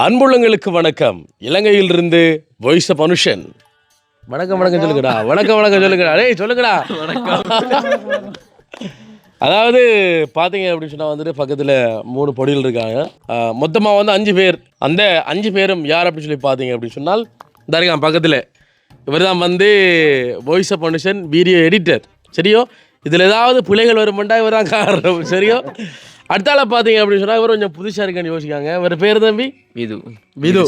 அன்புள்ளங்களுக்கு வணக்கம். இலங்கையிலிருந்து voice of Anushan வணக்கம் வணக்கம் சொல்லுங்கடா. வணக்கம் வணக்கம் சொல்லுங்கடா. டேய் சொல்லுங்கடா. அதாவது பார்த்தீங்க அப்படின்னு சொன்னால் வந்துட்டு பக்கத்தில் மூணு பொடிகள் இருக்காங்க. மொத்தமாக வந்து அஞ்சு பேர். அந்த அஞ்சு பேரும் யார் அப்படின்னு சொல்லி பார்த்தீங்க அப்படின்னு சொன்னால் இந்த இருக்கான் பக்கத்தில். இவர் தான் வந்து voice of Anushan video editor சரியோ? இதில் ஏதாவது பிழைகள் வருமெண்டா இவர் தான் காரணம். சரியோ? அடுத்தால பார்த்தீங்க அப்படின்னு சொன்னால் இவர் கொஞ்சம் புதுசாக இருக்கான்னு யோசிக்காங்க இவர் பேர் தம்பி? விது. விது.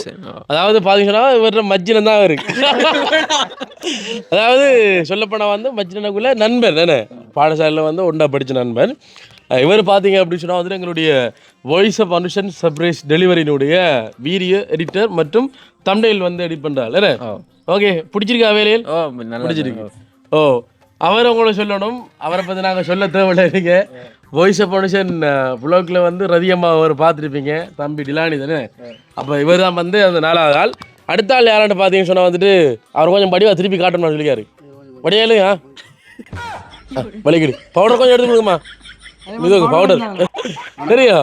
அதாவது பார்த்தீங்கன்னா இவர மஜ்ஜினம் தான் இருக்கு அதாவது சொல்லப்போனால் வந்து மஜ்ஜனக்குள்ள நண்பர் தானே? பாடசாலையில் வந்து ஒன்றா படித்த நண்பர். இவர் பார்த்தீங்க அப்படின்னு சொன்னால் வந்து எங்களுடைய வாய்ஸ் ஆஃப் அனுஷன் சர்ப்ரைஸ் டெலிவரியினுடைய வீடியோ எடிட்டர் மற்றும் தம்டைல் வந்து எடிட் பண்ணுறாள் என்ன ஓகே பிடிச்சிருக்கா வேலையில்? பிடிச்சிருக்கு. ஓ அவர் உங்களை சொல்லணும். அவரை பற்றி நாங்கள் சொல்ல தேவையில்லை நீங்கள் வாய்ஸ் ஆஃப் மனுஷன் புலோக்கில் வந்து ரதியம்மா அவர் பார்த்துருப்பீங்க. தம்பி டிலானி தானே? அப்போ இவர் தான் வந்து அந்த நாலாவது ஆள். அடுத்த ஆள் யாரான்னு பார்த்தீங்கன்னு சொன்னால் வந்துட்டு அவர் கொஞ்சம் படிவா திருப்பி காட்டணும்னு சொல்லிக்காரு படியாலு ஆ வலிக்கிடு பவுடர் கொஞ்சம் எடுத்து கொடுங்கம்மா. இது பவுடர் சரியா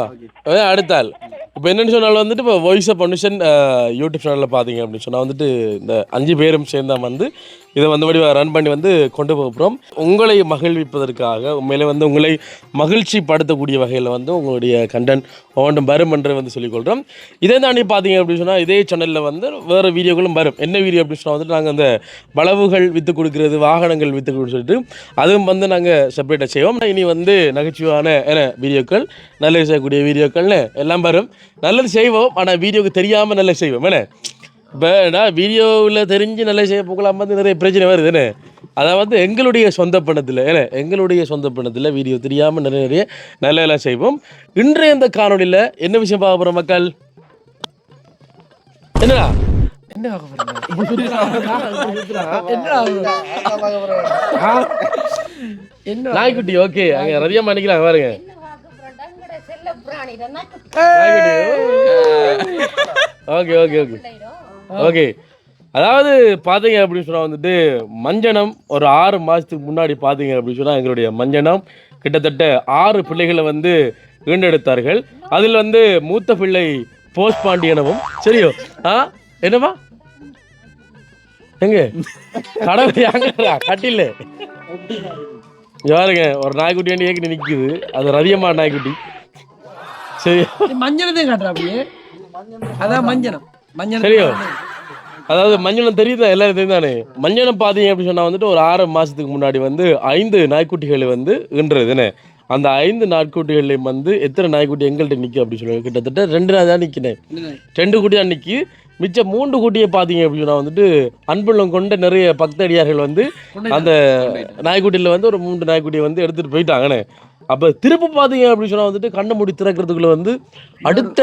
அதான் அடுத்த ஆள் இப்போ என்னன்னு சொன்னாலும் வந்துட்டு இப்போ வாய்ஸ் ஆஃப் மனுஷன் யூடியூப் சேனலில் பார்த்தீங்க அப்படின்னு சொன்னால் வந்துட்டு இந்த அஞ்சு பேரும் சேர்ந்தா வந்து இதை வந்து வடிவா ரன் பண்ணி வந்து கொண்டு போக போகிறோம். உங்களை மகிழ்விப்பதற்காக உண்மையிலே வந்து உங்களை மகிழ்ச்சி படுத்தக்கூடிய வகையில் வந்து உங்களுடைய கண்டென்ட் ஒவ்வொன்றும் வரும் என்று வந்து சொல்லிக்கொள்கிறோம் இதே தாண்டி பார்த்தீங்க அப்படின்னு சொன்னால் இதே சேனலில் வந்து வேறு வீடியோக்களும் வரும். என்ன வீடியோ அப்படின்னு சொன்னால் வந்துட்டு நாங்கள் அந்த வளவுகள் விற்று கொடுக்கிறது வாகனங்கள் விற்று சொல்லிட்டு அதுவும் வந்து நாங்கள் செப்பரேட்டாக செய்வோம். இனி வந்து நகைச்சுவான என்ன வீடியோக்கள் நல்லது செய்யக்கூடிய வீடியோக்கள்னு எல்லாம் வரும். நல்லது செய்வோம் ஆனால் வீடியோக்கு தெரியாமல் நல்லது செய்வோம் என்ன? இப்போ நான் வீடியோவில் தெரிஞ்சு நல்லா செய்ய போகலாம் வந்து நிறைய பிரச்சனை வருது என்ன? அதான் வந்து எங்களுடைய சொந்த பணத்தில் ஏன்னா எங்களுடைய சொந்த பணத்தில் வீடியோ தெரியாமல் நிறைய நிறைய நல்ல எல்லாம் செய்வோம். இன்றைய இந்த காணொலியில் என்ன விஷயம் பார்க்க போகிறோம் மக்கள்? என்னடா? என்ன பார்க்க போகிறோம் நாய்க்குட்டி ஓகே அங்கே ரதியம்மா நினைக்கிறாங்க பாருங்க. ஓகே ஓகே ஓகே ஓகே அதாவது பார்த்தீங்க அப்படின்னு சொன்னால் வந்துட்டு மஞ்சனம் ஒரு ஆறு மாதத்துக்கு முன்னாடி பார்த்தீங்க அப்படின்னு சொன்னால் எங்களுடைய மஞ்சனம் கிட்டத்தட்ட ஆறு பிள்ளைகளை வந்து ஈண்டெடுத்தார்கள் அதில் வந்து மூத்த பிள்ளை போஸ்ட் பாண்டியனவும் சரியோ? ஆ? என்னம்மா? எங்க? கடவுள் கட்டில பாருங்க ஒரு நாய்க்குட்டி வண்டி ஏற்கனவே நிற்குது அது ரதியம்மா நாய்க்குட்டி. சரி. மஞ்சனத்தையும் காட்டுறா அப்படியே. அதான் மஞ்சனம் மஞ்சள் சரியோ? அதாவது மஞ்சளம் தெரியுதா? எல்லாரும் தெரியுதானே மஞ்சளம் பார்த்தீங்க அப்படின்னு சொன்னால் வந்துட்டு ஒரு ஆறு மாதத்துக்கு முன்னாடி வந்து ஐந்து நாய்க்குட்டிகளை வந்து ஈன்றதுன்னு அந்த ஐந்து நாய்க்குட்டிகளையும் வந்து எத்தனை நாய்க்குட்டி எங்கள்கிட்ட நிற்கும் அப்படின்னு சொல்லுவாங்க. கிட்டத்தட்ட ரெண்டு நாள் தான் நிற்கினேன் ரெண்டு குட்டி தான் நிற்கி மிச்சம் மூன்று குட்டியை பார்த்தீங்க அப்படின்னு வந்துட்டு அன்புள்ளம் கொண்ட நிறைய பக்தடியார்கள் வந்து அந்த நாய்க்குட்டியில் வந்து ஒரு மூன்று நாய்க்குட்டியை வந்து எடுத்துகிட்டு போயிட்டாங்கண்ணே அப்போ திரும்ப பார்த்தீங்க அப்படின்னு சொன்னால் வந்துட்டு கண்ணை மூடி திறக்கிறதுக்குள்ள வந்து அடுத்த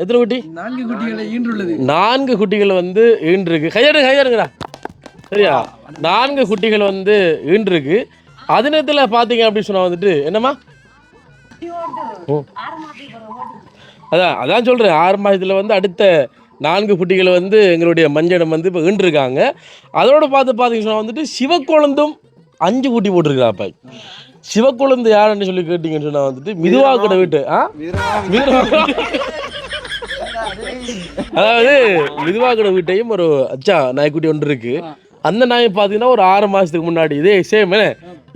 எத்தனை குட்டி? நான்கு குட்டிகளை ஈன்றுள்ளது. நான்கு குட்டிகள் வந்து ஈன்றிருக்கு. கையாடு கையாடுங்கடா. சரியா? நான்கு குட்டிகள் வந்து ஈன்றிருக்கு. அது நேரத்தில் பார்த்தீங்க அப்படின்னு சொன்னால் வந்துட்டு என்னம்மா? ஓ. அதான் அதான் சொல்கிறேன் ஆறு மாதத்தில் வந்து அடுத்த நான்கு குட்டிகளை வந்து எங்களுடைய மஞ்சடம் வந்து இப்போ ஈன்றிருக்காங்க. அதோடு பார்த்து பார்த்தீங்கன்னு சொன்னால் வந்துட்டு சிவக்குழந்தும் அஞ்சு குட்டி போட்டிருக்கிறாப்ப சிவக்குழந்தை யாருன்னு சொல்லி கேட்டிங்கன்னு சொன்னால் வந்துட்டு மிதுவா கூட வீட்டு ஆ? மிதுவா அதாவது மிதுவாக்கட வீட்டையும் ஒரு அச்சா நாய்க்குட்டி ஒன்று இருக்குது அந்த நாய் பார்த்தீங்கன்னா ஒரு ஆறு மாதத்துக்கு முன்னாடி இதே சேம்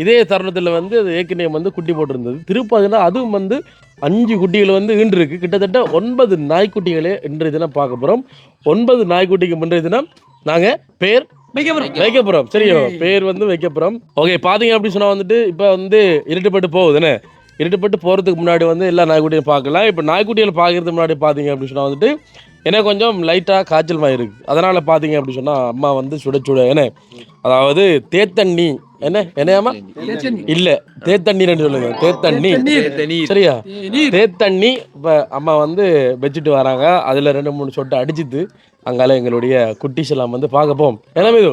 இதே தருணத்தில் வந்து அது ஏற்கனவே வந்து குட்டி போட்டிருந்தது. பார்த்தீங்கன்னா அதுவும் வந்து அஞ்சு குட்டிகள் வந்து இருக்கு கிட்டத்தட்ட ஒன்பது நாய்க்குட்டிகளே இன்றைய தினம் பார்க்க போகிறோம் ஒன்பது நாய்க்குட்டிக்கு முன்றைய தினம் நாங்கள் பேர் வைக்க போகிறோம் சரியோ? பேர் வந்து வைக்க போகிறோம் ஓகே பார்த்தீங்க அப்படின்னு சொன்னால் வந்துட்டு இப்போ வந்து இருட்டுப்பட்டு போகுதுன்னு இருட்டுப்பட்டு போகிறதுக்கு முன்னாடி வந்து எல்லா நாய்க்குட்டியும் பார்க்கலாம். இப்போ நாய்க்குட்டிகள் பார்க்கறதுக்கு முன்னாடி பார்த்தீங்க அப்படின்னு சொன்னால் வந்துட்டு எனக்கு கொஞ்சம் லைட்டாக காய்ச்சல் மாதிரி இருக்குது அதனால் பார்த்தீங்க அப்படி சொன்னால் அம்மா வந்து சுட சுட என்ன அதாவது தேத்தண்ணி என்ன என்னையாமா இல்லை தேத்தண்ணீர்னு சொல்லுங்க. தேத்தண்ணி சரியா? தேத்தண்ணி இப்போ அம்மா வந்து வச்சுட்டு வராங்க. அதில் ரெண்டு மூணு சொட்டு அடிச்சுட்டு அங்கால எங்களுடைய குட்டிஸ் எல்லாம் வந்து பார்க்க போம் என்ன இது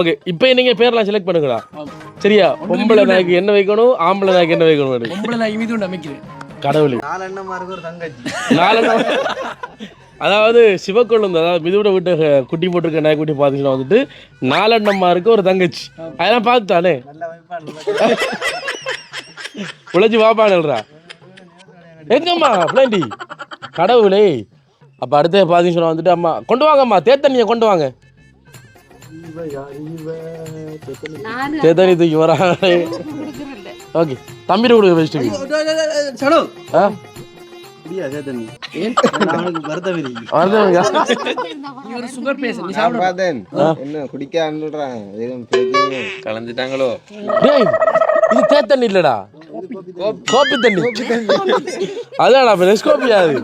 ஓகே இப்போ நீங்க பேர்லாம் செலக்ட் பண்ணுங்கடா. சரியா? பொம்பளை நாய்க்கு என்ன வைக்கணும்? ஆம்பளை நாய்க்கு என்ன வைக்கணும் கடவுளே. நாலெண்ணமா இருக்கு ஒரு தங்கச்சி. நாலு அதாவது சிவக்கொழுந்து அதாவது மிதுவிட விட்டு குட்டி போட்டிருக்க நாய்க்குட்டி பார்த்தீங்கன்னா வந்துட்டு நாலெண்ணம்மா இருக்கு ஒரு தங்கச்சி. அதெல்லாம் பார்த்துட்டானே உழைச்சி வாப்பானுல்றா எங்கம்மா பிளாண்டி கடவுளே. அப்போ அடுத்து பார்த்தீங்கன்னு சொன்னா வந்துட்டு அம்மா கொண்டு வாங்கம்மா தேத்தண்ணியை கொண்டு வாங்க. தேத்தண்ணி தூக்கி வர ஓகே தம்பிட்டு கொடுக்க வச்சுட்டு அப்படியா பிரச்சனை கலந்துட்டாங்களோ? டேய் இது தேத்தண்ணி இல்லடா. கோப்பி தண்ணி. அதான்டா நெஸ்கோப்பியா அது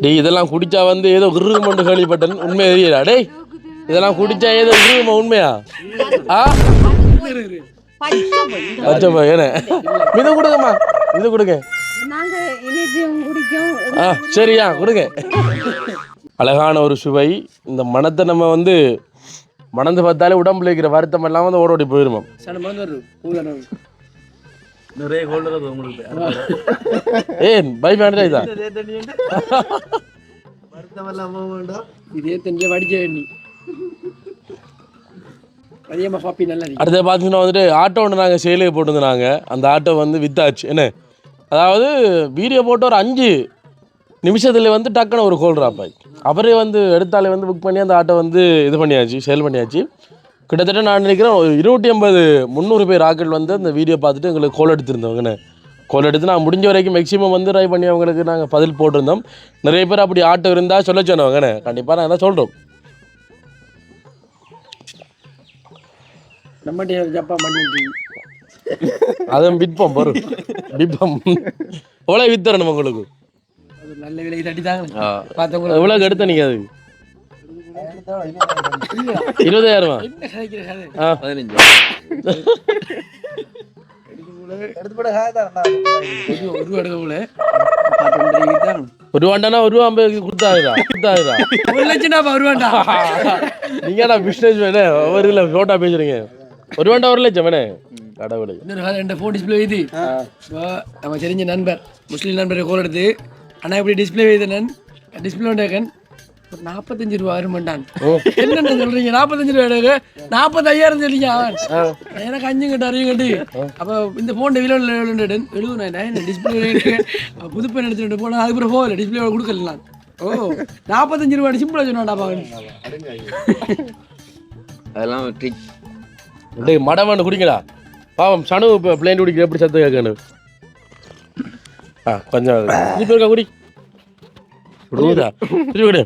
டேய் இதெல்லாம் குடிச்சா வந்து ஏதோ கிருமண்டு கேள்விப்பட்டேன். உண்மை தெரியல டேய் இதெல்லாம் குடிச்சா ஏதோ கிரும உண்மையா? ஆ? பச்சை பையனே இது கொடுங்கம்மா. இது கொடுங்க. ஆ சரியா கொடுங்க. அழகான ஒரு சுவை. இந்த மனத்தை நம்ம வந்து மணந்து பார்த்தாலே உடம்புல இருக்கிற வருத்தம் எல்லாம் வந்து ஓடோடி போயிருமா? நிறைய கோல்டு உங்களுக்கு. ஏன் பை வேண்டா இதா வருத்தம் இல்லாம வேண்டாம். இதே தெரிஞ்ச வடிச்ச எண்ணி. அதிகமாக பாப்பி நல்லா அடுத்து பார்த்தீங்கன்னா வந்துட்டு ஆட்டோ ஒன்று நாங்கள் சேலுக்கு போட்டிருந்தாங்க அந்த ஆட்டோ வந்து வித்தாச்சு. என்ன? அதாவது வீடியோ போட்டு ஒரு அஞ்சு நிமிஷத்தில் வந்து டக்குன்னு ஒரு கோல் ட்ராப் அவரே வந்து எடுத்தாலே வந்து புக் பண்ணி அந்த ஆட்டோ வந்து இது பண்ணியாச்சு சேல் பண்ணியாச்சு. கிட்டத்தட்ட நான் நினைக்கிறேன் ஒரு இருநூற்றி ஐம்பது முந்நூறு பேர் ஆட்கள் வந்து அந்த வீடியோ பார்த்துட்டு எங்களுக்கு கோல் எடுத்திருந்தவங்கண்ணே கோல் எடுத்து நான் முடிஞ்ச வரைக்கும் மேக்ஸிமம் வந்து ட்ரை பண்ணி அவங்களுக்கு நாங்கள் பதில் போட்டிருந்தோம். நிறைய பேர் அப்படி ஆட்டோ இருந்தால் சொல்ல சொன்னவங்கண்ணே கண்டிப்பாக நான் தான் சொல்கிறோம் நம்மகிட்ட ஜப்பா பண்ணிட்டு. அதுவும் விற்போம் பொருள் விற்போம் எவ்வளோ வித்தரணும் உங்களுக்கு? அது நல்ல விலைக்கு தட்டி தாங்க பார்த்தவங்க எவ்வளோக்கு எடுத்த நீங்கள் அது? இருபதாயிரமா? ஒரு தான் ஒரு ஐம்பது கொடுத்தாருடா கொடுத்தாருடா ஒரு லட்சம் ஒரு வேண்டா நீங்க பிஸ்னஸ் வேணே ஒரு இதில் ஃபோட்டோ பேசுறீங்க. ஒரு ரூபாண்டா ஒரு லட்சம் வேணே கடவுளை. இன்னொரு காலம் என் ஃபோன் டிஸ்பிளே இது இப்போ நம்ம தெரிஞ்ச நண்பர் முஸ்லீம் நண்பரை கோல் எடுத்து அண்ணா இப்படி டிஸ்பிளே வைத்தனன் டிஸ்பிளே உண்டாக்கன் ஒரு நாற்பத்தஞ்சு ரூபா வருமாண்டான் என்னென்ன சொல்றீங்க? நாற்பத்தஞ்சு ரூபா எடுக்க நாற்பத்தையாயிரம் சொல்லிங்க அவன் எனக்கு அஞ்சு கட்டு அறியும் கட்டு. அப்போ இந்த ஃபோன் விலை எழுபது டிஸ்பிளே புதுப்பெண் எடுத்துட்டு போனால் அதுக்கப்புறம் போகல டிஸ்பிளே கொடுக்கல நான். ஓ. நாற்பத்தஞ்சு ரூபா சிம்பிளாக சொன்னான்டா அவன் அதெல்லாம் ட்ரிக் டேய் மடவான்னு குடிங்கடா. பாவம் சனு இப்போ பிளேன் குடிக்கிற எப்படி சத்தம் கேட்கணும்? ஆ கொஞ்சம் இது இருக்கா குடி. குடிடா. திருப்பி குடி.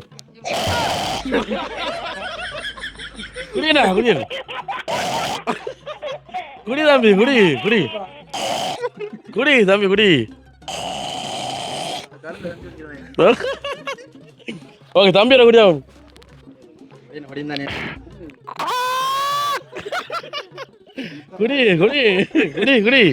குடிடா குடி. குடி தம்பி குடி குடி. குடி தம்பி குடி. ஓகே தம்பி குடியா குடி குடி குடி குடி.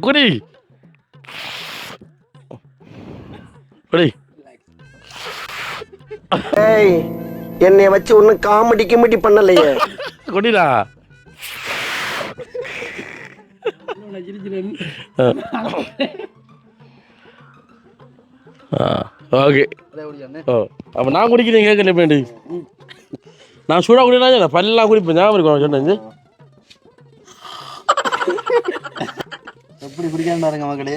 குடி. குடி. ஏய் என்னை வச்சு ஒன்னும் காமெடி கிமெடி பண்ணலையே. குடிடா. ஓகே. ஓ அப்போ நான் குடிக்கிறேன் கேட்கல பேண்டி நான் சூடாக குடினா பல்லாம் குடிப்பேன். ஞாபகம் இருக்கும் சொன்னேன் எப்படி குடிக்காம இருங்க மக்களே.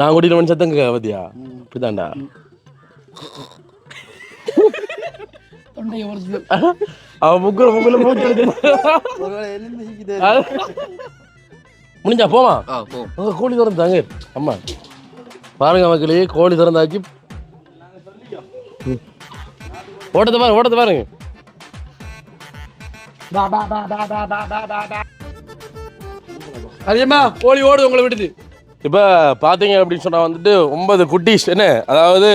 நான் குடிக்கிறவன் சத்தம் கேட்க பத்தியா? இப்படிதான்டா அவன் முக்குல முக்குல மூச்சு முடிஞ்சா போமா? அங்கே கோழி திறந்தாங்க. அம்மா பாருங்க மக்களே கோழி திறந்தாச்சு. ஓட்டத்தை பாருங்க ஓட்டத்தை பாருங்க. அதேமா கோழி ஓடுது உங்களை விட்டுது இப்போ பார்த்தீங்க அப்படின்னு சொன்னால் வந்துட்டு ஒன்பது குட்டீஸ் என்ன? அதாவது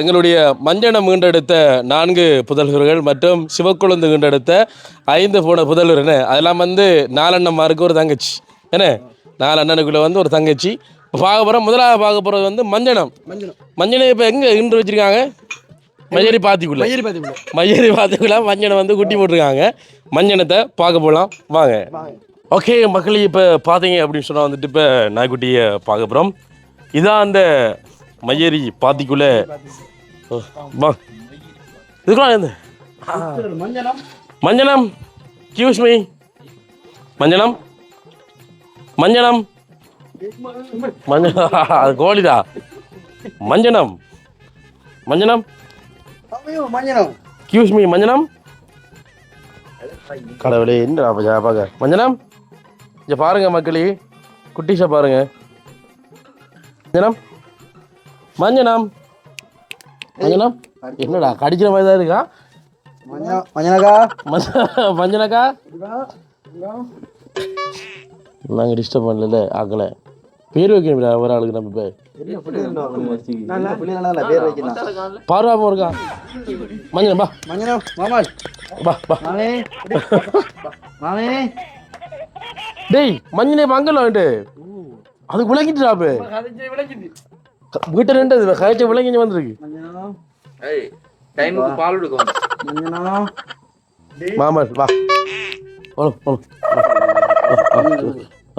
எங்களுடைய மஞ்சனம் மீண்டெடுத்த நான்கு புதல்வர்கள் மற்றும் சிவக்குழந்து மீண்டெடுத்த ஐந்து போன புதல்வர் என்ன? அதெல்லாம் வந்து நாலண்ணம்மாருக்கு ஒரு தங்கச்சி. என்ன? நாலு அண்ணனுக்குள்ள வந்து ஒரு தங்கச்சி. இப்போ பார்க்க போகிறோம் முதலாவது பார்க்க போகிறது வந்து மஞ்சனம். மஞ்சனம். இப்போ எங்கே இன்று வச்சிருக்காங்க? மஞ்சரி பாத்திக்குள்ள. மயிரி பாத்தீங்களா மஞ்சரி பாத்திக்குள்ள மஞ்சனை வந்து குட்டி போட்டிருக்காங்க. மஞ்சனத்தை பார்க்க போகலாம் வாங்க. ஓகே மக்களே இப்போ பார்த்தீங்க அப்படின்னு சொன்னால் வந்துட்டு இப்போ நாய்க்குட்டியை பார்க்க போகிறோம் இதான் அந்த மய்யரி பாத்திக்குள்ள வா. இதுக்குலாம் இருந்து மஞ்சனம். மஞ்சனம் கியூஸ் மீ மஞ்சனம். மஞ்சனம். மஞ்ச அது கோழிதா மஞ்சனம். மஞ்சனம். மஞ்சனம் கியூஸ் மீ மஞ்சனம். கடவுளே என்ன பார்க்க மஞ்சனம். இங்க பாருங்க மக்களே. குட்டிஸை பாருங்க. மஞ்சனம். மஞ்சனம். மஞ்சனம்? என்னடா கடிக்கிற மாதிரி தான் இருக்கா? மஞ்சனம் மஞ்சனக்கா. மஞ்ச- மஞ்சனக்கா? நாங்கள் டிஸ்டர்ப் பண்ணல ஆக்கலை. பேர் வைக்கணும்டா ஒரு ஆளுக்கு நம்ம பேர். பார்வாம இருக்கா மஞ்சள் பா. மஞ்சனம் மாமாள். பா பா. மாமே மாமே. டேய் மஞ்சளே மங்கல வேண்டு அதுக்கு விளங்கிட்டுடாப்பு கதைச்சு விளக்குது வீட்டை ரெண்டு கழிச்ச விளங்கி வந்திருக்கு டைமுக்கு பால் கொடுக்கும் மஞ்சனம் மாமல் வா. ஓ ஓ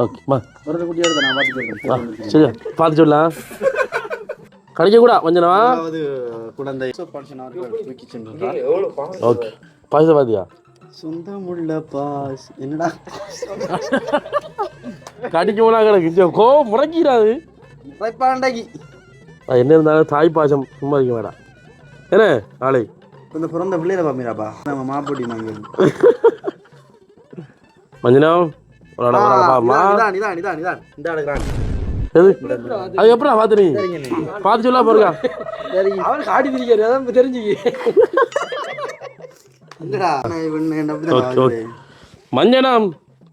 ஓகே மா ஒரு குட்டி எடுத்து நான் பார்த்து வா சரி பார்த்து சொல்லலாம். கடிக்க கூட அதாவது குழந்தை. ஓகே. பாயசம் பாத்தியா சொந்தமுள்ள பாஸ். என்னடா? கடிக்க போனா கிடக்கு கோ முறைக்கிறாது முறைப்பாண்டைக்கு அது என்ன இருந்தாலும் தாய் பாசம் சும்மா இருக்க வேண்டாம் என்ன? நாளை. இந்த பிறந்த பிள்ளையில பாப்பீராப்பா. நம்ம மாப்பொடி மஞ்சள் மஞ்சனம் ஒரு இந்த எது? அது எப்படா பார்த்து நீ பார்த்து சொல்லா பாருங்க. அவருக்கு ஆடி திரிக்காரு அதான் தெரிஞ்சுக்கி. நான் மஞ்சனம்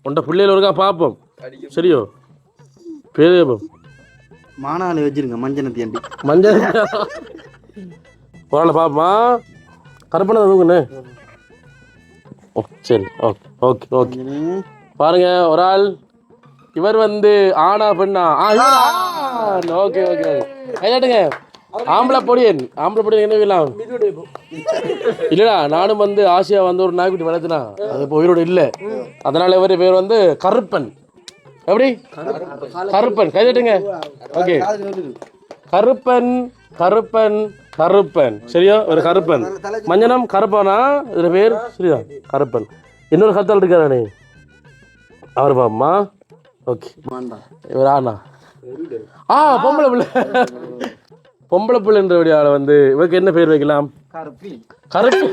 உண்ட பிள்ளைகள் இருக்கா பார்ப்போம் சரியோ? பேரு கேப்போம். வச்சிருங்க மஞ்சனை தேண்டி மஞ்சள் ஒரு பாப்பா. கருப்பனை தூக்குண்ணே ஓ சரி. Okay okay okay. பாருங்க ஒரு ஆள். இவர் வந்து ஆனா பெண்ணா? ஆ ஓகே ஓகே கையாட்டுங்க ஆம்பளை பொடியன். ஆம்பளை பொடியன் என்ன வீலாம் இல்லடா நானும் வந்து ஆசியா வந்து ஒரு நாய்க்குட்டி வளர்த்தினா. அது இப்போ உயிரோடு இல்லை. அதனால இவர் பேர் வந்து கருப்பன். எப்படி? கருப்பன். கைதட்டுங்க ஓகே. கருப்பன் கருப்பன் கருப்பன். சரியா? ஒரு கருப்பன். மஞ்சனம் கருப்பனா? இதுல பேர் சரியா கருப்பன். இன்னொரு கருத்தால் இருக்காரானே அவர் பாப்பமா ஓகே. இவர் ஆனா. ஆ பொம்பளை பிள்ளை. பொம்பளை பிள்ளைன்ற ஆளை வந்து இவருக்கு என்ன பேர் வைக்கலாம்? கருப்பி. கருப்பி.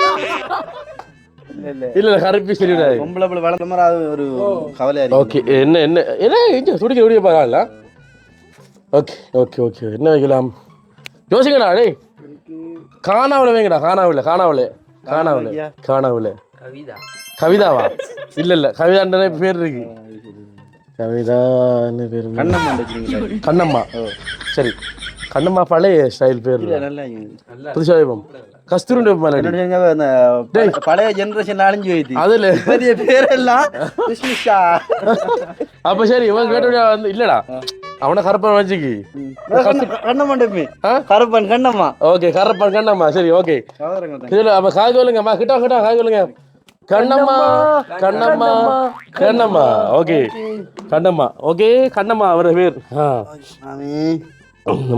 இல்ல இல்ல. கருப்பி சொல்லிவிடாது பொம்பளை பிள்ளை வளர்ந்த மாதிரி அது ஒரு கவலையா ஓகே என்ன என்ன என்ன இங்க துடிக்க துடிக்க ஓகே ஓகே ஓகே. என்ன வைக்கலாம்? யோசிங்கடா டேய். காணாவில் வைங்கடா காணாவில் காணாவில் காணாவில் காணாவில் கவிதா. கவிதாவா? இல்ல இல்ல கவிதான்ற பேர் இருக்கு. கவிதா என்ன பேர்? கண்ணம்மா கண்ணம்மா. சரி. கண்ணம்மா பழைய ஸ்டைல் பேர். நல்லா அழிஞ்சு போயிடுச்சு அதுல. பெரிய பேரெல்லாம் கிருஷ்ணிஷா அப்ப சரி இவன் கேட்டபடியா வந்து இல்லடா. அவனை கருப்பன் வச்சுக்கி. கண்ணம்மாண்டமே ஆ? கருப்பன் கண்ணம்மா. ஓகே கருப்பன் கண்ணம்மா. சரி ஓகே. அப்ப காய் சொல்லுங்கம்மா கிட்ட கிட்ட காய் சொல்லுங்க. கண்ணம்மா கண்ணம்மா. கண்ணம்மா ஓகே. கண்ணம்மா. ஓகே கண்ணம்மா அவர பேர்.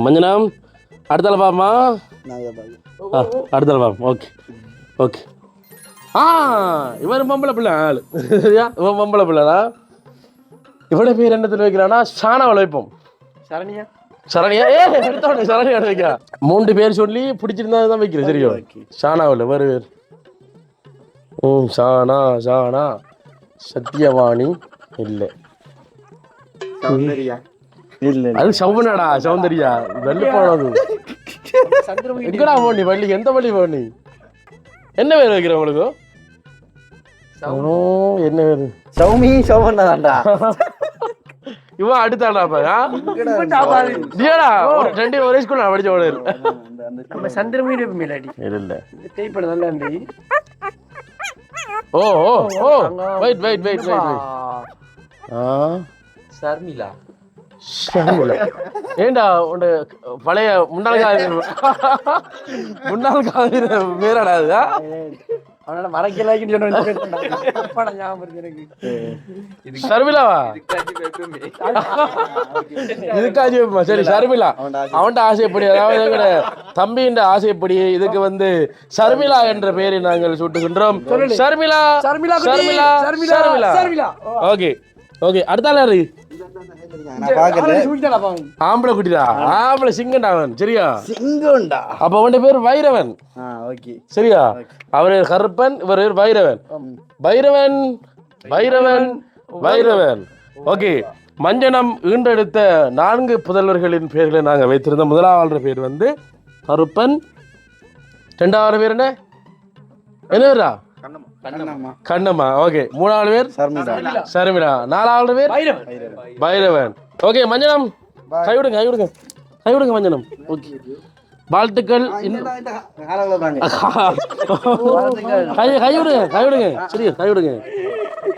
மஞ்சனம் அடுத்தால பாப்பமா பாப்போம் ஓகே. ஓகே. ஆ இவர் பொம்பளை பிள்ளை ஆளு. சரியா? இவன் பொம்பளை பிள்ளைடா. இவட பேர் என்னத்தில் வைக்கிறானா ஷானாவில் வைப்போம் சரணியா? சரணியா? ஏ எடுத்தோட சரணியா வைக்க மூன்று பேர் சொல்லி பிடிச்சிருந்தா தான் வைக்கிறேன். சரிയോ ஷானாவில் வேறு பேர் ம் ஷானா ஷானா சத்யவாணி இல்லை. சௌந்தர்யா. இல்ல அது சௌபனடா சௌந்தர்யா. வெள்ளி போனது எங்கடா போனி பள்ளி? எந்த பள்ளி போனி? என்ன பேர் வைக்கிற உங்களுக்கு? ஓ, என்ன பேர்? சௌமி தான்டா. இவன் ஒரு ரெண்டு ஒரே ஸ்கூல் நான் படிச்ச ஓடு நம்ம சந்திரமீன் மேலாடி. இல்ல இல்ல. தேய்ப்பட நல்லா இருந்தது ஓ ஓ ஓ. வெயிட் வெயிட் வெயிட் வெயிட் ஆ? ஷர்மிளா. ஏண்டா உன்ட பழைய முன்னாள் காவிரி முன்னாள் அது? ஆ? அவனால மறைக்கலாக்கின்னு சொன்ன ஷர்மிளாவா இதுக்காச்சு? சரி ஷர்மிளா அவன்கிட்ட ஆசைப்படி அதாவது எங்கட தம்பியின் ஆசைப்படி இதுக்கு வந்து ஷர்மிளா என்ற பெயரை நாங்கள் சூட்டுகின்றோம். ஷர்மிளா சர்மிளா சர்மிளா ஷர்மிளா சர்மிளா ஓ, ஓகே. ஓகே அடுத்த ஆள் யாரு. ஆம்பளை குட்டிடா. ஆம்பளை சிங்கண்டா அவன் சரியா? சிங்கம்டா. அப்ப அவன் பேர் வைரவன். ஆ ஓகே. சரியா? அவர் கருப்பன் இவர் பேர் வைரவன். பைரவன் பைரவன் பைரவன் ஓகே மஞ்சனம் ஈண்டெடுத்த நான்கு புதல்வர்களின் பெயர்களை நாங்கள் வைத்திருந்த முதலாவது பேர் வந்து கருப்பன். ரெண்டாவது பேர் என்ன? என்ன கண்ணம்மா. கண்ணம்மா. ஓகே. மூணாவது பேர்? சர்மிளா. நாலாவது பேர். பைரவன். ஓகே மஞ்சனம். கைவிடுங்க கைவிடுங்க கைவிடுங்க மஞ்சனம். ஓகே. வாழ்த்துக்கள். கைவிடுங்க கைவிடுங்க சரியா கைவிடுங்க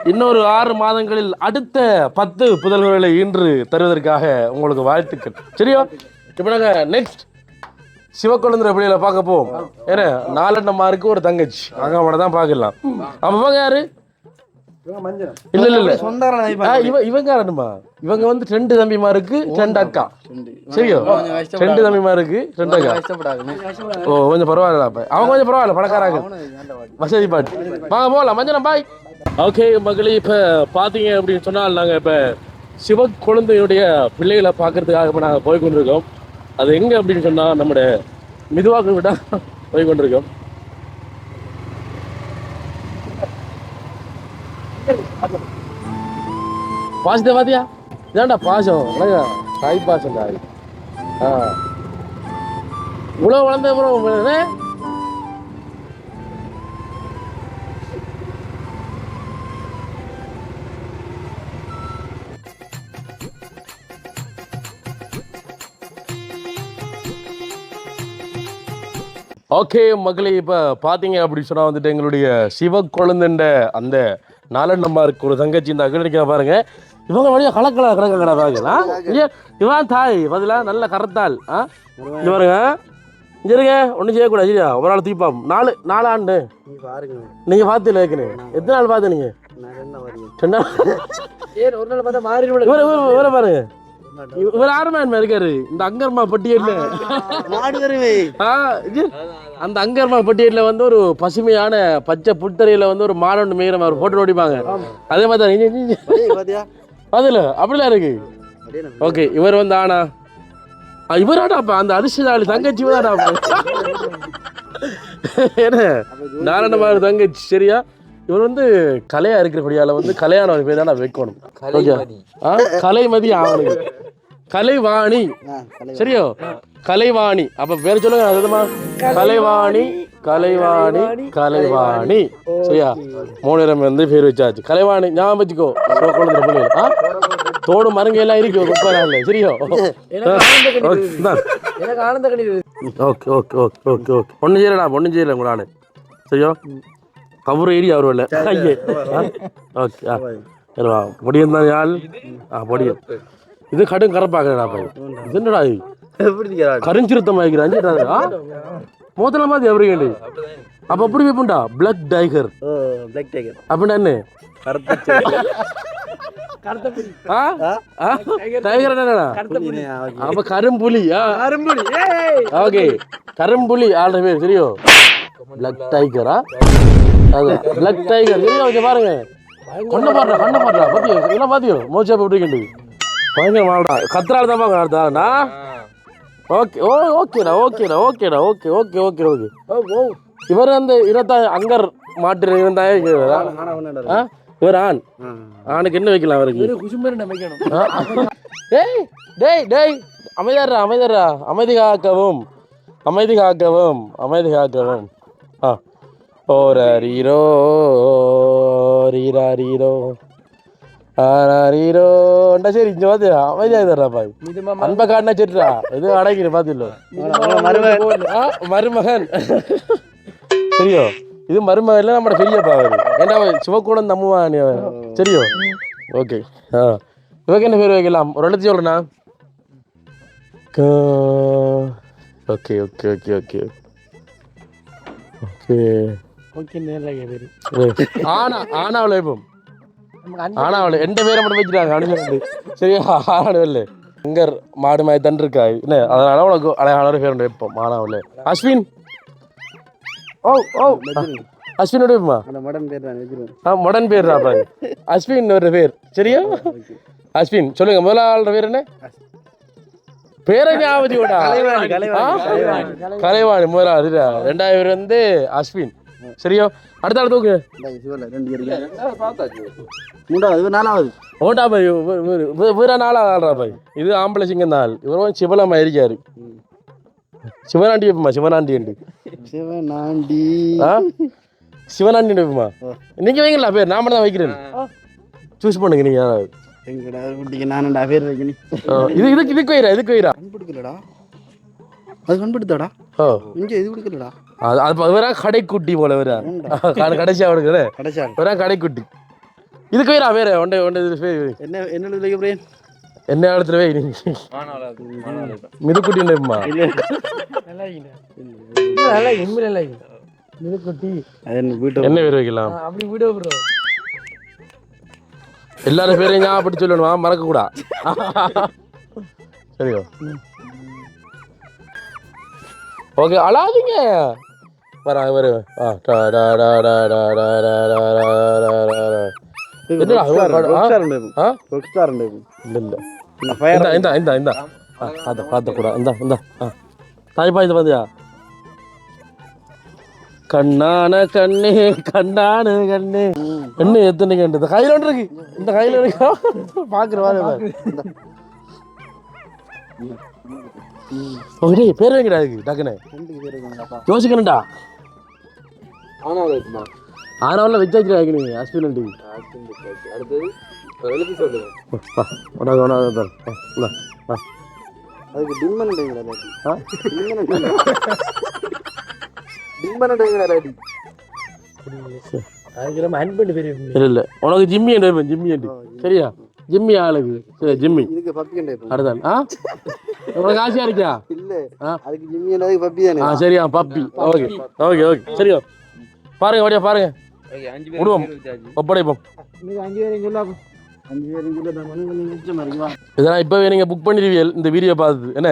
இன்னொரு ஆறு மாதங்களில் அடுத்த பத்து புதல்வர்களை இன்று தருவதற்காக உங்களுக்கு வாழ்த்துக்கள். சரியா? இப்போ நாங்கள் நெக்ஸ்ட் சிவக்குழந்தை பிள்ளையில பார்க்க போவோம். ஏன்னா நாலெண்ணம்மாருக்கு ஒரு தங்கச்சி. அங்க தான் பார்க்கலாம். அப்போ பாங்க யாரு? இல்ல இல்ல இல்ல. இவங்க யாருமா இவங்க வந்து ரெண்டு தம்பிமாருக்கு ரெண்டு அக்கா. சரியோ? ரெண்டு தம்பிமாருக்கு ரெண்டு அக்கா. ஓ கொஞ்சம் பரவாயில்ல அப்ப. அவங்க கொஞ்சம் பரவாயில்ல பணக்காராங்க. வசதி பாட்டு. வாங்க போகலாம் மஞ்சனம் பாய் ஓகே மகளே இப்போ பார்த்தீங்க அப்படின்னு சொன்னால் நாங்கள் இப்போ சிவ குழந்தையுடைய பிள்ளைகளை பார்க்கறதுக்காக இப்போ நாங்கள் போய் கொண்டிருக்கோம் அது எங்கே அப்படின்னு சொன்னால் நம்முடைய மிதுவாக்கு விட போய் கொண்டிருக்கோம். பாசத்தை பாத்தியா? இதான்டா பாசம் தாய் பாசம் தாய் ஆ. இவ்வளோ வளர்ந்த அப்புறம் ஓகே மக்களே இப்போ பார்த்தீங்க அப்படி சொன்னால் வந்துட்டு எங்களுடைய சிவ குழந்தைண்ட அந்த நாலண்ணம்மாருக்கு ஒரு தங்கச்சி இந்த அகடிக்க பாருங்க. இவங்க வழியாக கலக்கல கலக்கடா பாருங்களா இவன் தாய் பதிலா நல்ல கரத்தாள். ஆ? இங்க பாருங்க. இங்க இருங்க ஒன்றும் செய்யக்கூடாது சரியா? ஒரு நாள் தீபாம் நாலு நாலு ஆண்டு. பாருங்க. நீங்கள் பார்த்து ஏற்கனவே எத்தனை நாள் பார்த்து நீங்கள் ரெண்டு நாள் பாருங்க. இவர் ஆறுமேன் இருக்காரு. இந்த அங்கர்மா பட்டியல்ல. அந்த அங்கர்மா பட்டியலில் வந்து ஒரு பசுமையான பச்சை புத்தரையில் வந்து ஒரு மானொன்று மேயிற மாதிரி போட்டு ஓடிப்பாங்க. அதே மாதிரி தான் அதில் அப்படிலாம் இருக்கு. நான் ஓகே இவர் வந்து ஆனா ஆ, இவராடாப்பா அந்த அதிர்ஷ்டசாலி தங்கச்சி இவராடாப்பா என்ன? நாராயணமார் தங்கச்சி சரியா? இவர் வந்து கலையா இருக்கிறபடியால வந்து கலையான ஒரு பேர் தான் வைக்கணும். கலைமதி. ஆ கலைமதி அவனுக்கு கலைவாணி. சரியோ? கலைவாணி. அப்ப பேர் சொல்லுங்க அதுமா கலைவாணி கலைவாணி கலைவாணி. சரியா? மூணு நேரம் வந்து பேர் வச்சாச்சு. கலைவாணி ஞாபகம் வச்சுக்கோ. குழந்தை பிள்ளைகள். ஆ? தோடு மருங்க எல்லாம் இருக்கு குப்பை நாள்ல. சரியோ? Okay okay okay okay okay okay. ஒன்றும் செய்யலடா ஒன்றும் செய்யல உங்கள ஆளு. சரியா? கவுரு ஏறி அவர் இல்லை? ஓகே முடியும் தான் யாழ். ஆ முடியும். இது கடும் கரப்பாக்கடா பை இது என்னடா எப்படி கருஞ்சிருத்தம் ஆகிக்கிறான் ஆ மோத்தல மாதிரி எவரிகண்டு அப்போ அப்படி வைப்புண்டா பிளக் டைகர் ஓ பிளாக் டைகர் அப்படின்னா என்ன? டைகர் என்னடா அப்ப கரும்புலி ஏய். ஓகே. கரும்புலி ஆள்ற பேர் சரியோ பிளக் டைகரா அது பிளக் டைகர் இங்க பாருங்க. கண்ணை பாடுறா கண்ணை பாடுறா பாத்தியோ? இதெல்லாம் பாத்தியோ? மோச்சா போட்டுக்கிண்டு பயங்கர மாடா கத்திரால தான் அடுத்தாண்ணா ஓகே ஓ ஓகேடா ஓகேடா ஓகேடா ஓகே ஓகே ஓகே ஓகே. ஓ ஓ. இவர் அந்த இருபத்தா அங்கர் மாட்டு இருந்தாயே இவர் ஆண். ஆணுக்கு என்ன வைக்கலாம் அவருக்கு? டேய் டேய் டேய். அமைதியாரா அமைதியாரா அமைதி காக்கவும். அமைதி காக்கவும் அமைதி காக்கவும். ஆ. ஓரீரோ ரீரோ ஆரீரோண்டா சரி இங்க பாத்து அமைதியா தர்றா பாய் அன்ப காட்டினா சரிடா இது அடைக்கிறேன் பாத்துல ஆ மருமகன் சரியோ இது மருமகன் இல்லை நம்ம பெரியப்பா அவர் ஏன்னா அவன் சிவக்கூடம் நம்புவா நீ சரியோ ஓகே ஆ இவக்கு என்ன பேர் வைக்கலாம் ஒரு எழுத்து சொல்றேண்ணா okay okay okay okay okay okay நேரில் பேர் ஆனா ஆனாவில் ஆனா அவளு எந்த பேரை மட்டும் வச்சுட்டாங்க அனுமதி சரியா? ஆனவள். இங்கர் மாடு மாதிரி தன் இருக்காய் என்ன? அதனால உனக்கு அழகான பேர் வைப்போம் மாணவள் அஸ்வின். ஓ ஓ. அஸ்வினோட பேருமா? ஆ மடன் பேர் தான் பாரு. அஸ்வின் ஒரு பேர். சரியா? அஸ்வின் சொல்லுங்க முதலாளோட பேர் என்ன? பேரை ஞாபகம் கலைவாணி முதலாளி ரெண்டாயிரம் பேர் வந்து அஸ்வின். சரியா? அடுத்த ஆள் தூக்கு. ரெண்டு. மூன்றாவது நாலாவது. ஓட்டா பாய் வேற நாளா ஆடுறா பாய். இது ஆம்பளை சிங்கம் தான் ஆள். இவரும் சிவலாமா இருக்காரு சிவனாண்டி வைப்போமா? சிவனாண்டி சிவனாண்டி. சிவனாண்டி வைப்போமா? நீங்க வைங்களா? பேர். நான் மட்டும் தான் வைக்கிறேன். சூஸ் பண்ணுங்க நீங்க நானண்டா பேர் இது இதுக்கு இதுக்கு வைரா இதுக்கு வைரா கண்படுக்கலடா அது கண்படுத்தாடா ஓ இங்க இது கொடுக்கலடா. அது அது கடைக்குட்டி போல இவரா. கடைசியா அவனுக்கு கடைக்குட்டி. இதுக்கு வேற வேற ஒன்றை ஒன்றை என்ன என்ன பிரேன் என்ன இடத்துல போய் மிதுக்குட்டி மிதுக்குட்டி. என்ன பேர் வைக்கலாம்? அப்படி வீடு ப்ரோ. எல்லாரும் பேரையும் அப்படி சொல்லணுமா? மறக்க கூடா சரியோ ஓகே அழாதீங்க. வர வர கண்ணான கண்ணு கண்ணான கண்ணு கண்ணு எத்தனை கண்டு இந்த கையில இருக்கு இந்த கையில இருக்கா பாக்குற மாதிரி பேர் வைக்கடா யோசிக்கணும்டா ஆனாவில் இருக்குமா ஆனாவில் வச்சு வச்சுருக்கா வைக்கணும் அஸ்வின் டிவி அடுத்தது எழுதி சொல்லுங்க அதுக்கு டிம்மன்? டிம்மன் அதுக்கு இல்லை இல்லை. உனக்கு ஜிம்மி ஜிம்மி என்று சரியா? ஜிம்மி ஆளுக்கு. சரி ஜிம்மி. இதுக்கு பப்பி கண்டே அடுத்தாள். ஆ? உனக்கு ஆசையா இருக்கியா இல்ல. ஆ. அதுக்கு ஜிம்மி என்னதுக்கு பப்பி தானே? ஆ சரியா பப்பி ஓகே ஓகே ஓகே சரியா? பாருங்க அப்படியே பாருங்க. விடுவோம். ஒப்படைப்போம். இதெல்லாம் இப்போவே நீங்கள் புக் பண்ணிடுவீங்க இந்த வீடியோ பார்த்து என்ன?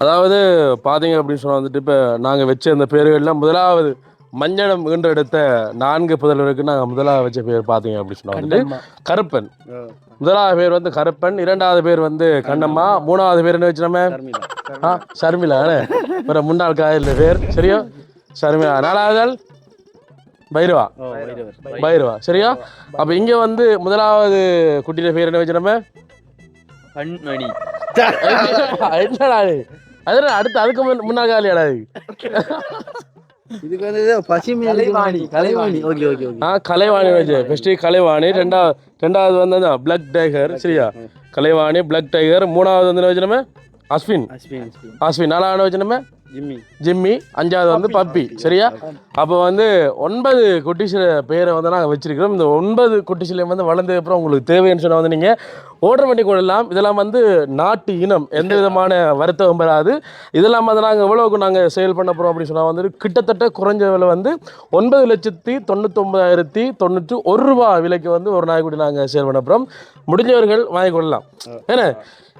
அதாவது பார்த்தீங்க அப்படின்னு சொன்னால் வந்துட்டு இப்போ நாங்கள் வச்ச அந்த பேர்கள்லாம் முதலாவது மஞ்சனம் என்ற எடுத்த நான்கு புதல்வருக்கு நாங்கள் முதலாவது வச்ச பேர் பார்த்தீங்க அப்படின்னு சொன்னால் வந்துட்டு கருப்பன். முதலாவது பேர் வந்து கருப்பன் இரண்டாவது பேர் வந்து கண்ணம்மா மூணாவது பேர் என்ன வச்சு நம்ம ஆ ஷர்மிளா ஒரு முன்னாள் காதல் பேர் சரியா? ஷர்மிளா நாலாவது பைரவா? பைரவா. சரியா? அப்ப இங்க வந்து முதலாவது குட்டியோட பேர் என்ன வச்சு நம்ம? கண்மணி. என்னடா? அது அடுத்து அதுக்கு முன் முன்னாள் காலியாடா இது இதுக்கு வந்து ஏதோ பசுமை Kalaivani Kalaivani. Okay okay okay. ஆ கலைவாணி வச்சு. ஃபர்ஸ்ட் கலைவாணி ரெண்டாவது ரெண்டாவது வந்து பிளாக் டைகர் சரியா? கலைவாணி பிளாக் டைகர் மூணாவது வந்து என்ன அஸ்வின் அஸ்வின் அஸ்வின் நாலாவது ஜிம்மி. ஜிம்மி அஞ்சாவது வந்து பப்பி. சரியா? அப்போ வந்து ஒன்பது குட்டிஸில் பேரை வந்து நாங்கள் வச்சிருக்கிறோம். இந்த ஒன்பது குட்டிஸில் வந்து வளர்ந்ததுக்கு அப்புறம் உங்களுக்கு தேவைன்னு சொன்னால் வந்து நீங்கள் ஓர்டர் பண்ணி கொள்ளலாம் இதெல்லாம் வந்து நாட்டு இனம் எந்த விதமான வருத்தமும் பெறாது. இதெல்லாம் வந்து நாங்கள் எவ்வளோக்கு நாங்கள் சேல் பண்ண போகிறோம் அப்படின்னு சொன்னால் வந்து கிட்டத்தட்ட குறைஞ்ச விலை வந்து ஒன்பது லட்சத்தி தொண்ணூத்தொம்பதாயிரத்தி தொண்ணூற்றி ஒரு ரூபா விலைக்கு வந்து ஒரு நாய்க்குட்டி நாங்கள் சேல் பண்ண போகிறோம் முடிஞ்சவர்கள் வாங்கிக் கொள்ளலாம். ஏன்னா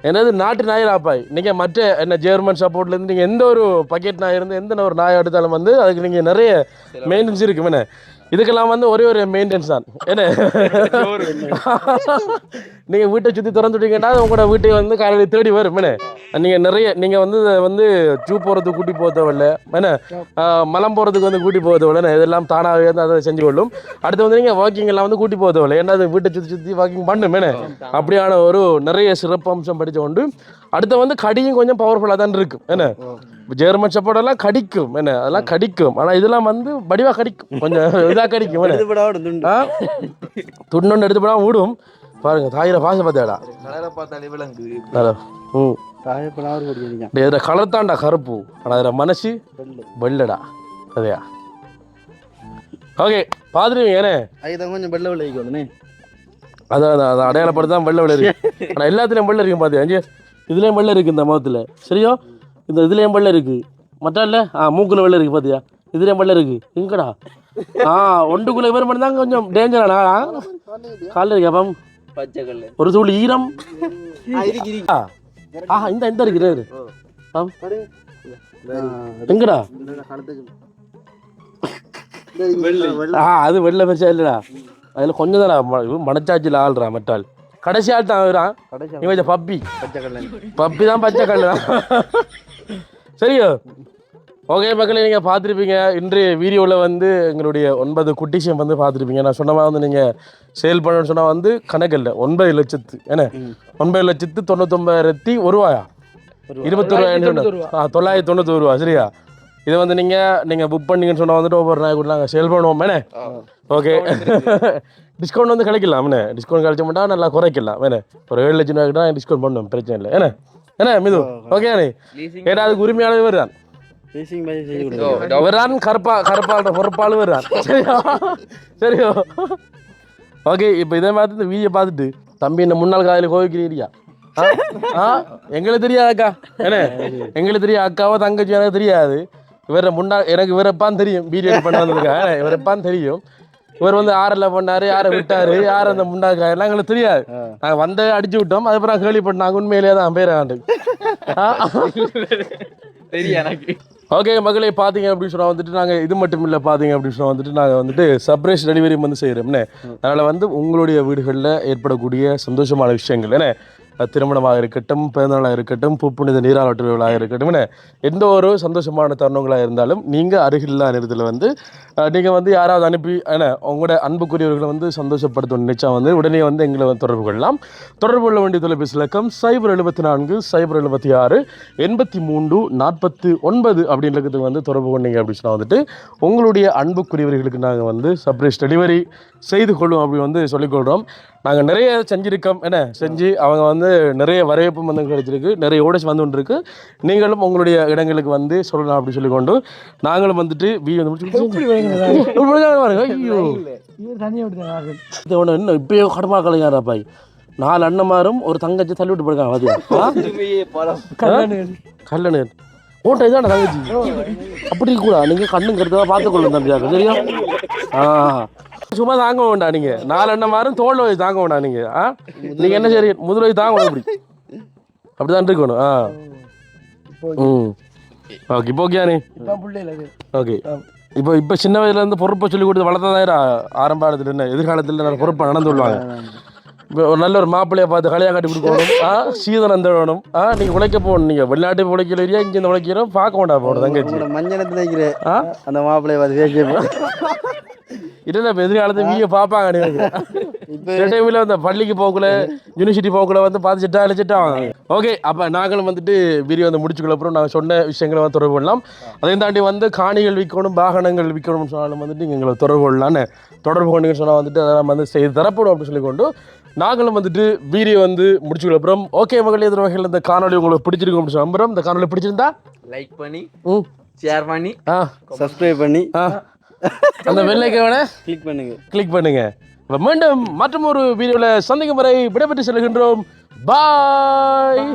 என்னது நாட்டு நாயிராப்பாய் நீங்கள் மற்ற என்ன ஜெர்மன் சப்போர்ட்லேருந்து நீங்கள் எந்த ஒரு பக்கெட் நாய் இருந்து எந்த ஒரு நாய் எடுத்தாலும் வந்து அதுக்கு நீங்கள் நிறைய மெயின்டெனன்ஸ் இருக்கு என்ன? இதுக்கெல்லாம் வந்து ஒரே ஒரு மெயின்டெனன்ஸ் தான். என்ன? நீங்கள் வீட்டை சுற்றி திறந்து விட்டீங்கன்னா உங்களோட வீட்டுக்கு வந்து காலையில் தேடி வரும் என்ன? நீங்கள் நிறைய நீங்கள் வந்து வந்து ஜூ போகிறதுக்கு கூட்டி போக தேவையில்ல ஆஹ் மலம் போகிறதுக்கு வந்து கூட்டி போக தேவையில்ல இதெல்லாம் தானாகவே வந்து அதை செஞ்சு கொள்ளும். அடுத்து வந்து நீங்கள் வாக்கிங் எல்லாம் வந்து கூட்டி போக தேவையில்ல ஏன்னா அது வீட்டை சுற்றி சுற்றி வாக்கிங் பண்ணும் என்ன? அப்படியான ஒரு நிறைய சிறப்பு அம்சம் படித்த கொண்டு அடுத்து வந்து கடியும் கொஞ்சம் பவர்ஃபுல்லாக தான் இருக்கும் என்ன? ஜெர்மன் சப்போர்ட்டெல்லாம் கடிக்கும் என்ன? அதெல்லாம் கடிக்கும். ஆனால் இதெல்லாம் வந்து வடிவாக கடிக்கும் கொஞ்சம் இதாக கடிக்கும் துண்டு துண்ணொன்று எடுத்து போடாம விடும். பாருங்க தாயிர பாச பார்த்தாடா? கலரை பார்த்தாலே விளங்கு ம் தாயப்படாவது போடுவீங்க டேய், இதுல கலர் தான்டா கருப்பு. ஆனால் அதில் மனசு வெள்ளடா. அதையா ஓகே பார்த்துருவீங்க ஏனே? அதுதான் கொஞ்சம் வெள்ள வெள்ள வைக்கணுமே அதான் அதான் அதான். அடையாளப்பட்டு தான் வெள்ளை வெள்ளை இருக்கு. ஆனால் எல்லாத்துலேயும் வெள்ளை இருக்கும் பார்த்தியா அஞ்சு? இதுலேயும் வெள்ளை இருக்குது இந்த முகத்தில். சரியா? இந்த இதுலேயும் வெள்ளை இருக்குது மற்ற இல்லை? ஆ மூக்கில் வெள்ளை இருக்குது பார்த்தியா இதுல மல்ல இருக்கு. எங்கடா? ஆ ஒன்றுக்குள்ள இவர் மட்டும் தான் கொஞ்சம் டேஞ்சரானா காலில் இருக்கு கல்லு ஒரு துளி ஈரம். ஆஹா இந்த இந்த இருக்கு இரு. ஆம். எங்கடா? ஆ அது வெள்ளை பெருசா இல்லடா. அதில் கொஞ்சம் தானே மனச்சாட்சியில் ஆள்றா மட்டாள். கடைசி ஆள் தான் வரான் இவன் பப்பி. பப்பி தான் பச்சை கல்லு தான் சரியோ? ஓகே மக்களே நீங்கள் பார்த்துருப்பீங்க. இன்றைய வீடியோவில் வந்து எங்களுடைய ஒன்பது குட்டிஷம் வந்து பார்த்துருப்பீங்க. நான் சொன்ன வந்து நீங்கள் சேல் பண்ணணும்னு சொன்னால் வந்து கணக்கில்ல ஒன்பது லட்சத்து என்ன? ஒன்பது லட்சத்து தொண்ணூத்தொம்பதாயிரத்தி ஒரு ரூபாயா? இருபத்தொரு ரூபாய் ஆ தொள்ளாயிரத்தி தொண்ணூத்தொரு ரூபா சரியா? இதை வந்து நீங்கள் நீங்கள் புக் பண்ணீங்கன்னு சொன்னால் வந்துட்டு ஒவ்வொரு கூட நாங்கள் சேல் பண்ணுவோம் என்ன? ஓகே டிஸ்கவுண்ட் வந்து கிடைக்கலாம் என்ன? டிஸ்கவுண்ட் கிடைச்ச மட்டும் நல்லா குறைக்கலாம் வேணே ஒரு ஏழு லட்சம் தான் டிஸ்கவுண்ட் பண்ணுவோம் பிரச்சனை இல்லை என்ன? என்ன மிது? ஓகே ஏன்னா அதுக்கு உரிமையாளர் வருதான் பேசிங் பேசி செஞ்சு கொடுங்க வரான் கருப்பா கருப்பாள பொறுப்பாளு வரான் சரியா சரியோ ஓகே இப்போ இதே மாதிரி இந்த வீடியோ பார்த்துட்டு தம்பி இந்த முன்னாள் காலையில் கோவிக்கிறீரியா ஆ எங்களுக்கு தெரியாது அக்கா என்ன எங்களுக்கு தெரியும் அக்காவோ தங்கச்சி எனக்கு தெரியாது இவரை முன்னா எனக்கு இவரைப்பான் தெரியும் வீடியோ பண்ண வந்திருக்கா இவரைப்பான் தெரியும் இவர் வந்து யாரெல்லாம் பண்ணாரு யாரை விட்டாரு யார் அந்த முன்னாள் எல்லாம் எங்களுக்கு தெரியாது நாங்கள் வந்த அடிச்சு விட்டோம் அதுக்கப்புறம் கேள்விப்பட்டாங்க உண்மையிலேயே தான் பேர் ஆண்டு தெரியும் எனக்கு ஓகே மகளே பார்த்தீங்க அப்படின்னு சொன்னால் வந்துட்டு நாங்கள் இது மட்டும் இல்லை பார்த்தீங்க அப்படின்னு சொன்னால் வந்துட்டு நாங்கள் வந்துட்டு சர்ப்ரைஸ் டெலிவரி வந்து செய்கிறோம்னே அதனால் வந்து உங்களுடைய வீடுகளில் ஏற்படக்கூடிய சந்தோஷமான விஷயங்கள் என்ன? திருமணமாக இருக்கட்டும் பிறந்தநாளாக இருக்கட்டும் பூப்புனித நீராட்டு விழாவாக இருக்கட்டும் எந்த ஒரு சந்தோஷமான தருணங்களாக இருந்தாலும் நீங்கள் அருகில்லா நேரத்தில் வந்து நீங்கள் வந்து யாராவது அனுப்பி என்ன உங்களோட அன்புக்குரியவர்களை வந்து சந்தோஷப்படுத்தணும் நினைச்சா வந்து உடனே வந்து எங்களை வந்து தொடர்பு கொள்ளலாம். தொடர்பு கொள்ள வேண்டிய தொலைபேசி இலக்கம் சைபர் எழுபத்தி நான்கு சைபர் எழுபத்தி ஆறு எண்பத்தி மூன்று நாற்பத்து ஒன்பது அப்படின்றதுக்கு வந்து தொடர்பு கொண்டீங்க அப்படின்னு சொன்னால் வந்துட்டு உங்களுடைய அன்புக்குரியவர்களுக்கு நாங்கள் வந்து சர்ப்ரைஸ் டெலிவரி செய்து கொள்ளும் அப்படி வந்து சொல்லிக்கொள்கிறோம் நாங்கள் நிறைய செஞ்சுருக்கோம். என்ன? செஞ்சு அவங்க வந்து நிறைய வரவேற்பும் வந்து கிடைச்சிருக்கு. நிறைய ஓடஸ் வந்து கொண்டு இருக்கு நீங்களும் உங்களுடைய இடங்களுக்கு வந்து சொல்லலாம் அப்படி சொல்லிக்கொண்டு நாங்களும் வந்துட்டு வீ வந்து ஐயோ. ஒன்று இப்பயே கடமா கலைஞரா பாய். நாலு அண்ணன்மாரும் ஒரு தங்கச்சி தள்ளி விட்டு போயிருக்காங்க பாத்தியா? ஆ? கல்லணு ஓட்ட இதான தங்கச்சி? அப்படி கூட நீங்க கண்ணும் கருத்தா பார்த்து கொள்ளும் தம்பியாக சரியா ஆ. சும்மா தாங்க வேண்டாம் நீங்க. நாலு அண்ணன் மாறும் தோல்ல வச்சு தாங்க வேண்டாம் நீங்க. ஆ? நீங்க என்ன சரி முதல்ல வச்சு தாங்க அப்படி. அப்படிதான் இருக்கணும். ஆ. ம். ஓகே இப்போ ஓகே ஓகே. இப்போ இப்போ சின்ன வயதுல இருந்து பொறுப்பை சொல்லி கொடுத்து வளர்த்ததான் ஆரம்ப காலத்துல என்ன? எதிர்காலத்தில் நல்ல பொறுப்பை நடந்து இப்போ ஒரு நல்ல ஒரு மாப்பிள்ளையை பார்த்து கலையாக காட்டி கொடுக்கணும். ஆ? சீதனம் தரணும் ஆ? நீங்கள் உழைக்க போகணும். நீங்கள் வெளிநாட்டு உழைக்கல இல்லையா இங்கே உழைக்கிறோம். பார்க்க வேண்டாம் போகணும் தங்கச்சி. வைக்கிற ஆ? அந்த மாப்பிள்ளைய பார்த்து பேசியப்போ இல்லை இப்போ எதிர்காலத்து வீடியோ பார்ப்பாங்க நீங்கள் இப்போ டைமில் அந்த பள்ளிக்கு போகக்குள்ள யூனிவர்சிட்டி போகக்குள்ள வந்து பார்த்து சிட்டா அழைச்சிட்டா ஓகே அப்போ நாங்களும் வந்துட்டு வீடியோ வந்து முடிச்சுக்கல அப்புறம் நாங்கள் சொன்ன விஷயங்களை வந்து தொடர்பு கொள்ளலாம். அதையும் தாண்டி வந்து காணிகள் விற்கணும் வாகனங்கள் விற்கணும்னு சொன்னாலும் வந்துட்டு நீங்கள் எங்களை தொடர்பு கொள்ளலான்னு தொடர்பு கொண்டீங்கன்னு சொன்னால் வந்துட்டு அதெல்லாம் வந்து செய்து தரப்படும் அப்படின்னு சொல்லிக்கொண்டு நாங்களும் வந்துட்டு வீடியோ வந்து முடிச்சுக்கல அப்புறம் ஓகே மகளே எதிர் வகையில் இந்த காணொலி உங்களுக்கு பிடிச்சிருக்கும் அப்படின்னு சொல்லி நம்புறோம். இந்த காணொலி பிடிச்சிருந்தா லைக் பண்ணி ஷேர் பண்ணி சப்ஸ்கிரைப் பண்ணி. அந்த வெள்ளைக்கவனை கிளிக் பண்ணுங்க. கிளிக் பண்ணுங்க. இப்ப மீண்டும் மற்றும் ஒரு வீடியோவில் சந்திக்கும் வரை விடைபெற்று செல்கின்றோம். பாய்